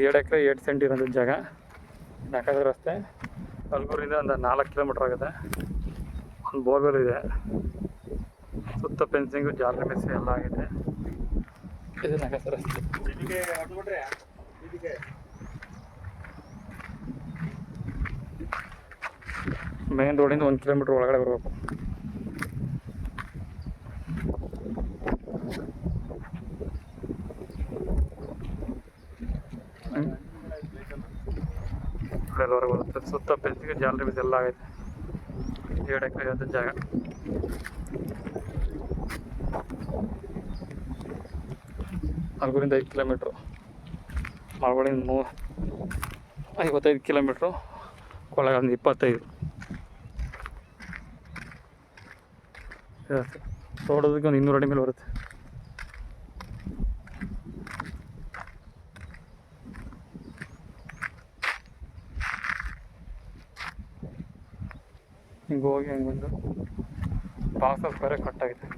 ಇದು ಏಳು ಎಕರೆ eight scent ಇರೋದು ಜಾಗ. ನಾಲ್ಕಾದ್ರೆ ರಸ್ತೆ. ಅಲ್ಗೂರಿಂದ ಒಂದು ನಾಲ್ಕು ಕಿಲೋಮೀಟ್ರ್ ಆಗುತ್ತೆ. ಒಂದು ಬೋರ್ವೆಲ್ ಇದೆ. ಸುತ್ತ ಫೆನ್ಸಿಂಗು ಜಾಲರಿ ಮೆಸ್ ಎಲ್ಲ ಆಗಿದೆ. ಇದು ನಾಲ್ಕಾದ್ರೆ ರಸ್ತೆ. ಮೇನ್ ರೋಡಿಂದ ಒಂದು ಕಿಲೋಮೀಟ್ರ್ ಒಳಗಡೆ ಬರಬೇಕು. ಎಲ್ಲವರೆಗೂ ಬರುತ್ತೆ ಸುತ್ತ ಬೆಸಿಗೆ ಜಾಲರಿ ಮೆಸ್ ಎಲ್ಲ ಆಗೈತೆ ಎರಡು ಎಕರೆ ಇರೋದು ಜಾಗ. ನಾಲ್ಕರಿಂದ ಐದು ಕಿಲೋಮೀಟ್ರು. ಮಳವಳ್ಳಿಯಿಂದ ಮೂ ಐವತ್ತೈದು ಕಿಲೋಮೀಟ್ರು. ಒಂದು ಇಪ್ಪತ್ತೈದು. ತೋಟದಕ್ಕೆ ಒಂದು ಇನ್ನೂರು ಅಡಿ ಮೇಲೆ ಬರುತ್ತೆ. ಹಿಂಗೆ ಹೋಗಿ ಹಂಗೆ ಬಂದು ಬಾಕ್ಸಸ್ ಬೇರೆ ಕಟ್ಟಾಗಿದೆ